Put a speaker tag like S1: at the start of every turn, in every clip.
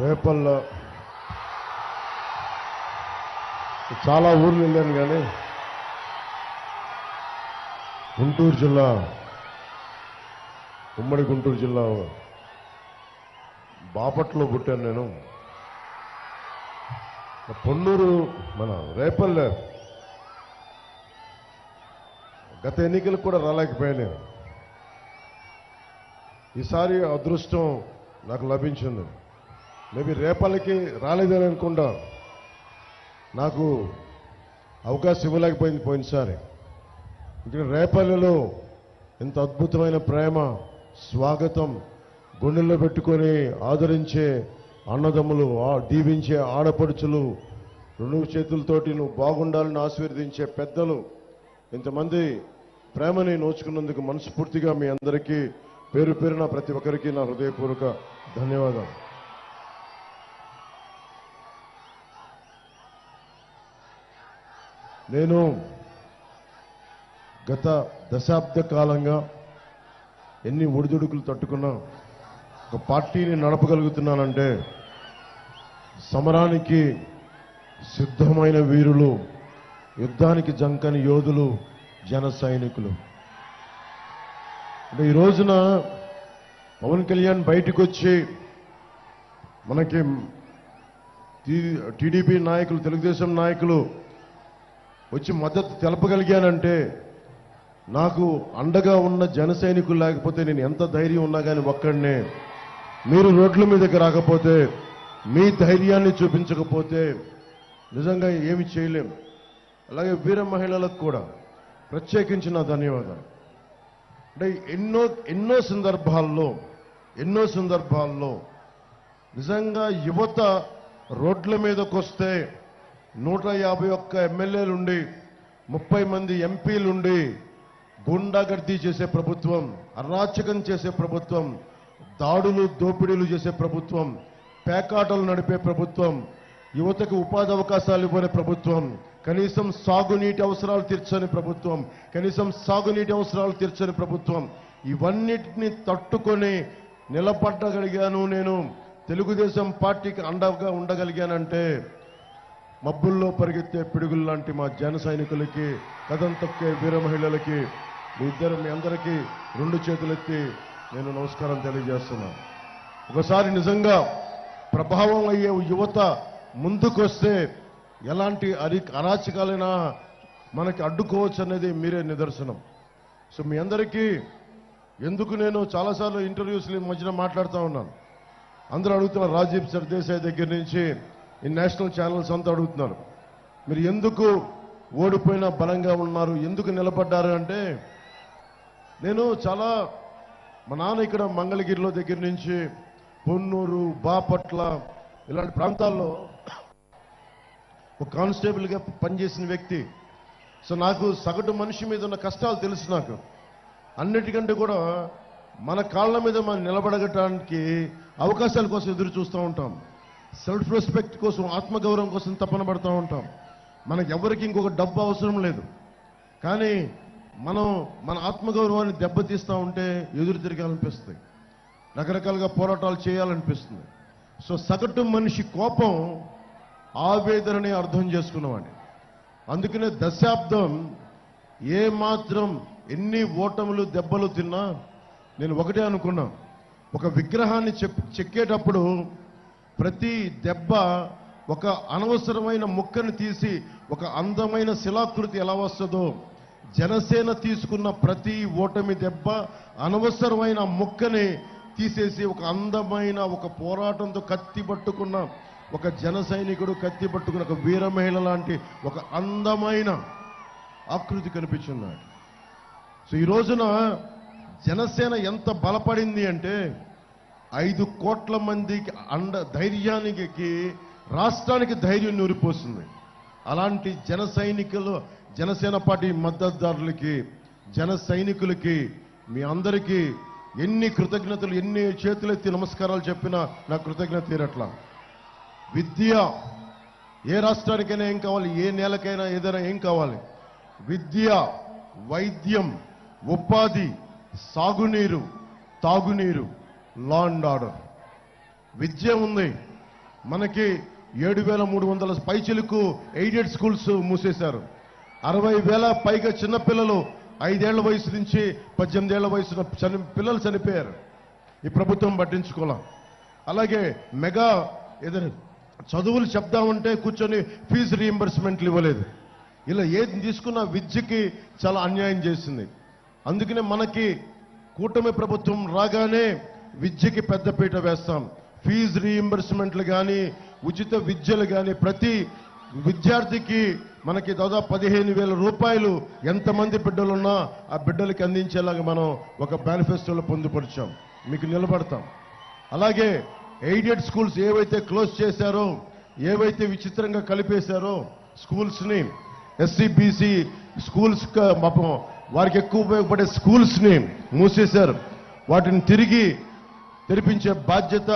S1: రేపల్లో చాలా ఊర్లు వెళ్ళాను కానీ గుంటూరు జిల్లా ఉమ్మడి గుంటూరు జిల్లా బాపట్లో పుట్టాను నేను. పొన్నూరు మన రేపల్లె. గత ఎన్నికలకు కూడా రాలేకపోయాను ఈసారి అదృష్టం నాకు లభించింది. మేబీ రేపల్లకి రాలేదని అనుకుంటా. నాకు అవకాశం ఇవ్వలేకపోయింది పోయినసారి. ఇక్కడ రేపల్లెలో ఇంత అద్భుతమైన ప్రేమ స్వాగతం గుండెల్లో పెట్టుకొని ఆదరించే అన్నదమ్ములు దీవించే ఆడపడుచులు రెండు చేతులతోటి నువ్వు బాగుండాలని ఆశీర్వదించే పెద్దలు ఇంతమంది ప్రేమని నోచుకున్నందుకు మనస్ఫూర్తిగా మీ అందరికీ పేరు పేరున ప్రతి ఒక్కరికి నా హృదయపూర్వక ధన్యవాదాలు. నేను గత దశాబ్ద కాలంగా ఎన్ని ఒడిదుడుకులు తట్టుకున్నా ఒక పార్టీని నడపగలుగుతున్నానంటే సమరానికి సిద్ధమైన వీరులు యుద్ధానికి జంకని యోధులు జన సైనికులు. అంటే ఈ రోజున పవన్ కళ్యాణ్ బయటకు వచ్చి మనకి టీడీపీ నాయకులు తెలుగుదేశం నాయకులు వచ్చి మద్దతు తెలపగలిగానంటే నాకు అండగా ఉన్న జన సైనికులు లేకపోతే నేను ఎంత ధైర్యం ఉన్నా కానీ ఒక్కడనే. మీరు రోడ్ల మీదకి రాకపోతే మీ ధైర్యాన్ని చూపించకపోతే నిజంగా ఏమి చేయలేం. అలాగే వీర మహిళలకు కూడా ప్రత్యేకించి నా ధన్యవాదాలు. అంటే ఎన్నో ఎన్నో సందర్భాల్లో ఎన్నో సందర్భాల్లో నిజంగా యువత రోడ్ల మీదకు వస్తే నూట యాభై ఒక్క ఎమ్మెల్యేలుండి ముప్పై మంది ఎంపీలుండి గుండాగర్దీ చేసే ప్రభుత్వం అరాచకం చేసే ప్రభుత్వం దాడులు దోపిడీలు చేసే ప్రభుత్వం పేకాటలు నడిపే ప్రభుత్వం యువతకు ఉపాధి అవకాశాలు ఇవ్వని ప్రభుత్వం కనీసం సాగునీటి అవసరాలు తీర్చని ప్రభుత్వం కనీసం సాగునీటి అవసరాలు తీర్చని ప్రభుత్వం ఇవన్నిటిని తట్టుకొని నిలబడగలిగాను నేను. తెలుగుదేశం పార్టీకి అండగా ఉండగలిగానంటే మబ్బుల్లో పరిగెత్తే పిడుగులు లాంటి మా జన సైనికులకి కథం తొక్కే వీర మహిళలకి మీ ఇద్దరు మీ అందరికీ రెండు చేతులెత్తి నేను నమస్కారం తెలియజేస్తున్నాను ఒకసారి నిజంగా ప్రభావం అయ్యే యువత ముందుకొస్తే ఎలాంటి అరి అరాచకాలైనా మనకి అడ్డుకోవచ్చు అనేది మీరే నిదర్శనం. సో మీ అందరికీ ఎందుకు నేను చాలాసార్లు ఇంటర్వ్యూస్లో మధ్యన మాట్లాడుతూ ఉన్నాను? అందరూ అడుగుతున్నారు రాజీవ్ సర్దేశాయ్ దగ్గర నుంచి ఈ నేషనల్ ఛానల్స్ అంతా అడుగుతున్నారు. మీరు ఎందుకు ఓడిపోయినా బలంగా ఉన్నారు? ఎందుకు నిలబడ్డారు అంటే నేను చాలా మా నాన్న ఇక్కడ మంగళగిరిలో దగ్గర నుంచి పొన్నూరు బాపట్ల ఇలాంటి ప్రాంతాల్లో ఒక కానిస్టేబుల్గా పనిచేసిన వ్యక్తి. సో నాకు సగటు మనిషి మీద ఉన్న కష్టాలు తెలుసు నాకు. అన్నిటికంటే కూడా మన కాళ్ళ మీద మనం నిలబడగటానికి అవకాశాల కోసం ఎదురు చూస్తూ ఉంటాం. సెల్ఫ్ రెస్పెక్ట్ కోసం ఆత్మగౌరవం కోసం తపన పడుతూ ఉంటాం. మనకి ఎవరికి ఇంకొక డబ్బు అవసరం లేదు. కానీ మనం మన ఆత్మగౌరవాన్ని దెబ్బతీస్తూ ఉంటే ఎదురు తిరగాలనిపిస్తుంది. రకరకాలుగా పోరాటాలు చేయాలనిపిస్తుంది. సో సగటు మనిషి కోపం ఆవేదనని అర్థం చేసుకున్నవాడిని. అందుకనే దశాబ్దం ఏ మాత్రం ఎన్ని ఓటములు దెబ్బలు తిన్నా నేను ఒకటే అనుకున్నా. ఒక విగ్రహాన్ని చెక్ చెక్కేటప్పుడు ప్రతి దెబ్బ ఒక అనవసరమైన ముక్కను తీసి ఒక అందమైన శిలాకృతి ఎలా వస్తుందో. జనసేన తీసుకున్న ప్రతి ఓటమి దెబ్బ అనవసరమైన ముక్కని తీసేసి ఒక అందమైన ఒక పోరాటంతో కత్తి పట్టుకున్న ఒక జన సైనికుడు కత్తి పట్టుకున్న ఒక వీర మహిళ లాంటి ఒక అందమైన ఆకృతి కనిపించున్నాడు సో ఈ రోజున జనసేన ఎంత బలపడింది అంటే ఐదు కోట్ల మందికి అండ ధైర్యానికి రాష్ట్రానికి ధైర్యం నూరిపోస్తుంది అలాంటి జన సైనికులు జనసేన పార్టీ మద్దతుదారులకి జన సైనికులకి మీ అందరికీ ఎన్ని కృతజ్ఞతలు ఎన్ని చేతులెత్తి నమస్కారాలు చెప్పినా నా కృతజ్ఞత తీరట్లా. విద్య ఏ రాష్ట్రానికైనా ఏం కావాలి ఏ నేలకైనా ఏదైనా ఏం కావాలి? విద్య వైద్యం ఉపాధి సాగునీరు తాగునీరు లా అండ్ ఆర్డర్ విద్య ఉంది. మనకి ఏడు వేల మూడు వందల పైచిలకు ఎయిడెడ్ స్కూల్స్ మూసేశారు. అరవై వేల పైగా చిన్నపిల్లలు ఐదేళ్ళ వయసు నుంచి పద్దెనిమిదేళ్ళ వయసు చని పిల్లలు చనిపోయారు. ఈ ప్రభుత్వం పట్టించుకోలేం. అలాగే మెగా ఏదైనా చదువులు చెప్దామంటే కూర్చొని ఫీజు రీఎంబర్స్మెంట్లు ఇవ్వలేదు. ఇలా ఏది తీసుకున్న విద్యకి చాలా అన్యాయం చేసింది. అందుకనే మనకి కూటమి ప్రభుత్వం రాగానే విద్యకి పెద్దపీట వేస్తాం. ఫీజు రీఎంబర్స్మెంట్లు కానీ ఉచిత విద్యలు కానీ ప్రతి విద్యార్థికి మనకి దాదాపు పదిహేను వేల రూపాయలు ఎంతమంది బిడ్డలున్నా ఆ బిడ్డలకి అందించేలాగా మనం ఒక మేనిఫెస్టోలో పొందుపరిచాం. మీకు నిలబడతాం. అలాగే ఎయిడెడ్ స్కూల్స్ ఏవైతే క్లోజ్ చేశారో ఏవైతే విచిత్రంగా కలిపేశారో స్కూల్స్ని ఎస్సీబీసీ ఎస్సీ బీసీ స్కూల్స్ పాపం వారికి ఎక్కువ ఉపయోగపడే స్కూల్స్ని మూసేశారు. వాటిని తిరిగి తెరిపించే బాధ్యత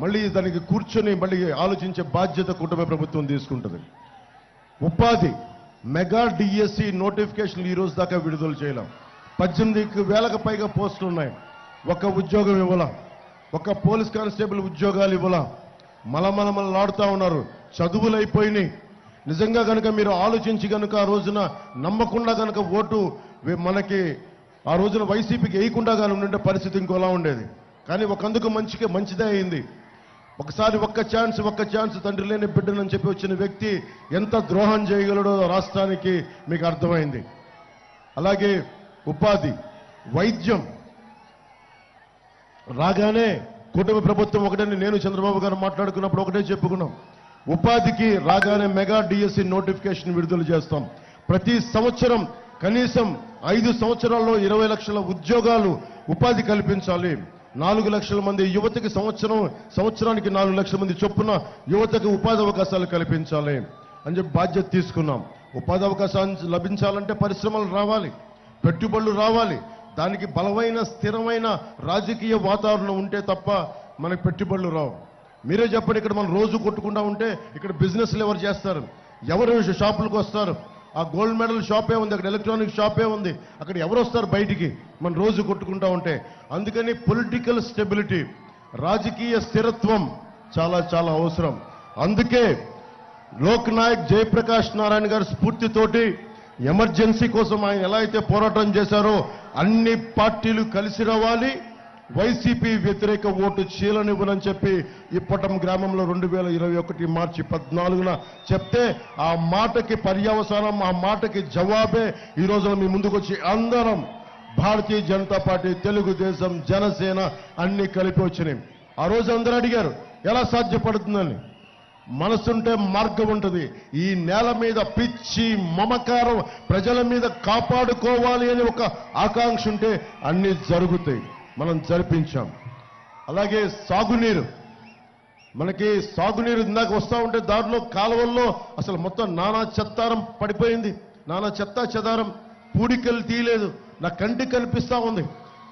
S1: మళ్ళీ దానికి కూర్చొని మళ్ళీ ఆలోచించే బాధ్యత కుటుంబ ప్రభుత్వం తీసుకుంటుంది. ఉపాధి మెగా డిఎస్సి నోటిఫికేషన్లు ఈరోజు దాకా విడుదల చేయలేం. పద్దెనిమిది వేలకు పైగా పోస్టులు ఉన్నాయి. ఒక ఉద్యోగం ఇవ్వాల? ఒక పోలీస్ కానిస్టేబుల్ ఉద్యోగాలు ఇవ్వాల? మలమలమలాడుతూ ఉన్నారు. చదువులు అయిపోయినాయి. నిజంగా కనుక మీరు ఆలోచించి కనుక ఆ రోజున నమ్మకుండా కనుక ఓటు మనకి ఆ రోజున వైసీపీకి వేయకుండా కానీ ఉండే పరిస్థితి ఇంకోలా ఉండేది. కానీ ఒకందుకు మంచికే మంచిదే అయింది. ఒకసారి ఒక్క ఛాన్స్ ఒక్క ఛాన్స్ తండ్రి లేని బిడ్డనని చెప్పి వచ్చిన వ్యక్తి ఎంత ద్రోహం చేయగలడో రాష్ట్రానికి మీకు అర్థమైంది. అలాగే ఉపాధి వైద్యం రాగానే కుటుంబ ప్రభుత్వం ఒకటని నేను చంద్రబాబు గారు మాట్లాడుకున్నప్పుడు ఒకటే చెప్పుకున్నాం. ఉపాధికి రాగానే మెగా డిఎస్సి నోటిఫికేషన్ విడుదల చేస్తాం. ప్రతి సంవత్సరం కనీసం ఐదు సంవత్సరాల్లో ఇరవై లక్షల ఉద్యోగాలు ఉపాధి కల్పించాలి. నాలుగు లక్షల మంది యువతకి సంవత్సరం సంవత్సరానికి నాలుగు లక్షల మంది చొప్పున యువతకు ఉపాధి అవకాశాలు కల్పించాలి అని చెప్పి బాధ్యత తీసుకున్నాం. ఉపాధి అవకాశాలు లభించాలంటే పరిశ్రమలు రావాలి పెట్టుబడులు రావాలి. దానికి బలమైన స్థిరమైన రాజకీయ వాతావరణం ఉంటే తప్ప మనకి పెట్టుబడులు రావు. మీరే చెప్పండి ఇక్కడ మనం రోజు కొట్టుకుండా ఉంటే ఇక్కడ బిజినెస్లు ఎవరు చేస్తారు? ఎవరు షాపులకు వస్తారు? ఆ గోల్డ్ మెడల్ షాపే ఉంది అక్కడ ఎలక్ట్రానిక్ షాపే ఉంది. అక్కడ ఎవరు వస్తారు బయటికి? మనం రోజు కొట్టుకుంటా ఉంటే. అందుకని పొలిటికల్ స్టెబిలిటీ రాజకీయ స్థిరత్వం చాలా చాలా అవసరం. అందుకే లోక్ నాయక్ జయప్రకాష్ నారాయణ గారి స్ఫూర్తితోటి ఎమర్జెన్సీ కోసం ఆయన ఎలా అయితే పోరాటం చేశారో అన్ని పార్టీలు కలిసి రావాలి. వైసీపీ వ్యతిరేక ఓటు చీలనివ్వనని చెప్పి ఇప్పటం గ్రామంలో రెండు వేల ఇరవై ఒకటి మార్చి పద్నాలుగున చెప్తే ఆ మాటకి పర్యవసానం ఆ మాటకి జవాబే ఈ రోజున మీ ముందుకు వచ్చి అందరం భారతీయ జనతా పార్టీ తెలుగుదేశం జనసేన అన్ని కలిపి వచ్చినాయి. ఆ రోజు అందరూ అడిగారు ఎలా సాధ్యపడుతుందని? మనసుంటే మార్గం ఉంటుంది. ఈ నేల మీద పిచ్చి మమకారం ప్రజల మీద కాపాడుకోవాలి అని ఒక ఆకాంక్ష ఉంటే అన్ని జరుగుతాయి. మనం జరిపించాం. అలాగే సాగునీరు. మనకి సాగునీరు ఇందాక వస్తూ ఉంటే దారిలో కాలువల్లో అసలు మొత్తం నానా చెత్తారం పడిపోయింది. నానా చెత్త చెదారం పూడికలు తీయలేదు. నా కంటికి కనిపిస్తూ ఉంది.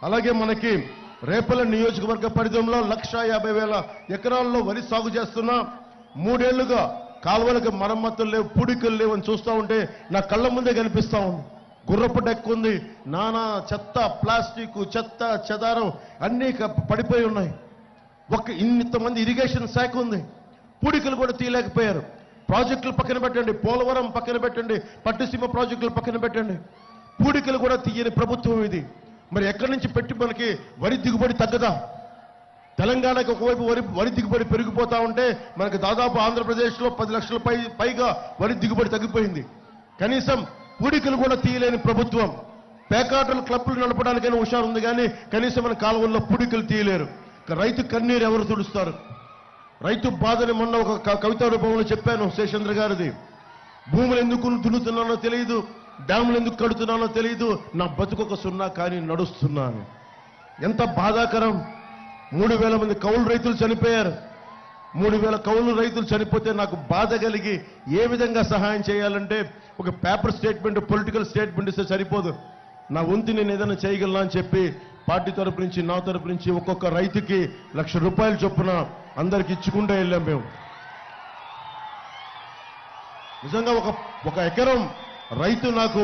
S1: అలాగే మనకి రేపల నియోజకవర్గ పరిధిలో లక్ష యాభై వేల ఎకరాల్లో వరి సాగు చేస్తున్నా. మూడేళ్ళుగా కాలువలకు మరమ్మతులు లేవు పూడికలు లేవు అని ఉంటే నా కళ్ళ ముందే కనిపిస్తా ఉంది. గుర్రపు డెక్కు ఉంది. నానా చెత్త ప్లాస్టిక్ చెత్త చెదారం అన్నీ పడిపోయి ఉన్నాయి. ఒక ఇంతమంది ఇరిగేషన్ శాఖ ఉంది. పూడికలు కూడా తీయలేకపోయారు. ప్రాజెక్టులు పక్కన పెట్టండి. పోలవరం పక్కన పెట్టండి. పట్టుసీమ ప్రాజెక్టులు పక్కన పెట్టండి. పూడికలు కూడా తీయని ప్రభుత్వం ఇది. మరి ఎక్కడి నుంచి పెట్టి మనకి వరి దిగుబడి తగ్గదా? తెలంగాణకి ఒకవైపు వరి వరి దిగుబడి పెరిగిపోతా ఉంటే మనకి దాదాపు ఆంధ్రప్రదేశ్లో పది లక్షల పై పైగా వరి దిగుబడి తగ్గిపోయింది. కనీసం పూడికలు కూడా తీయలేని ప్రభుత్వం. పేకాటలు క్లబ్లు నడపడానికైనా హుషారు ఉంది కానీ కనీసం మన కాలువల్లో పూడికలు తీయలేరు. రైతు కన్నీరు ఎవరు తుడుస్తారు? రైతు బాధని మొన్న ఒక కవిత కవితా రూపంలో చెప్పాను శేషేంద్ర గారిది. భూములు ఎందుకు దున్నుతున్నానో తెలియదు డ్యాములు ఎందుకు కడుతున్నానో తెలియదు నా బతుకొక సున్నా కానీ నడుస్తున్నాను. ఎంత బాధాకరం. మూడు వేల మంది కౌలు రైతులు చనిపోయారు. మూడు వేల కౌలు రైతులు చనిపోతే నాకు బాధ కలిగి ఏ విధంగా సహాయం చేయాలంటే ఒక పేపర్ స్టేట్మెంట్ పొలిటికల్ స్టేట్మెంట్ ఇస్తే సరిపోదు. నా వంతు నేను ఏదైనా చేయగలనా అని చెప్పి పార్టీ తరపు నుంచి నా తరపు నుంచి ఒక్కొక్క రైతుకి లక్ష రూపాయలు చొప్పున అందరికి ఇచ్చుకుంటూ వెళ్ళాం మేము. నిజంగా ఒక ఒక ఎకరం రైతు నాకు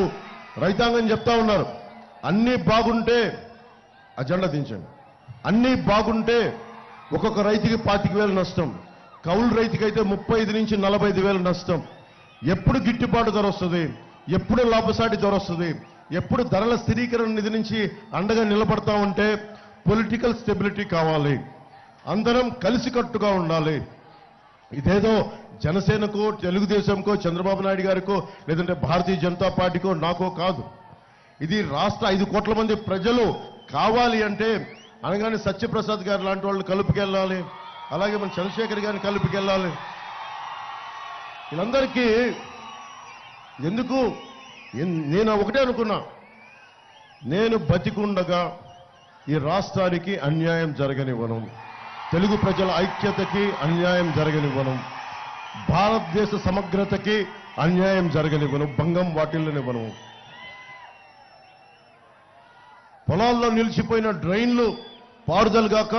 S1: రైతాంగం చెప్తా ఉన్నారు. అన్నీ బాగుంటే అజెండా దించండి. అన్నీ బాగుంటే ఒక్కొక్క రైతుకి పాతిక వేలు నష్టం. కౌలు రైతుకైతే ముప్పై ఐదు నుంచి నలభై ఐదు వేలు నష్టం. ఎప్పుడు గిట్టుబాటు ధర వస్తుంది? ఎప్పుడు లాభసాటి ధర వస్తుంది? ఎప్పుడు ధరల స్థిరీకరణ నిధి నుంచి అండగా నిలబడతా ఉంటే పొలిటికల్ స్టెబిలిటీ కావాలి. అందరం కలిసికట్టుగా ఉండాలి. ఇదేదో జనసేనకో తెలుగుదేశంకో చంద్రబాబు నాయుడు గారికో లేదంటే భారతీయ జనతా పార్టీకో నాకో కాదు. ఇది రాష్ట్ర ఐదు కోట్ల మంది ప్రజలు కావాలి అంటే అనగానే సత్యప్రసాద్ గారు లాంటి వాళ్ళని కలుపుకెళ్ళాలి. అలాగే మన చంద్రశేఖర్ గారిని కలుపుకెళ్ళాలి. వీళ్ళందరికీ ఎందుకు? నేను ఒకటే అనుకున్నా. నేను బతికుండగా ఈ రాష్ట్రానికి అన్యాయం జరగనివ్వను. తెలుగు ప్రజల ఐక్యతకి అన్యాయం జరగనివ్వను. భారతదేశ సమగ్రతకి అన్యాయం జరగనివ్వను. భంగం వాటిల్లనివ్వను. పొలాల్లో నిలిచిపోయిన డ్రైన్లు పారుదల గాక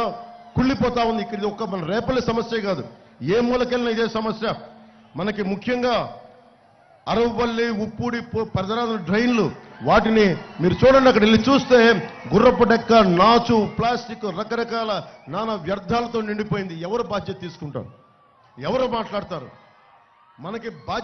S1: కుళ్ళిపోతా ఉంది. ఇక్కడ ఒక్క మన రేపల్లి సమస్య కాదు. ఏ మూలకెళ్ళిన ఇదే సమస్య. మనకి ముఖ్యంగా అరవపల్లి ఉప్పూడి పు- పరిసరాల డ్రైన్లు వాటిని మీరు చూడండి అక్కడ. వెళ్ళి చూస్తే గుర్రపు డెక్క నాచు ప్లాస్టిక్ రకరకాల నానా వ్యర్థాలతో నిండిపోయింది. ఎవరు బాధ్యత తీసుకుంటారు? ఎవరు మాట్లాడతారు? మనకి బాధ్యత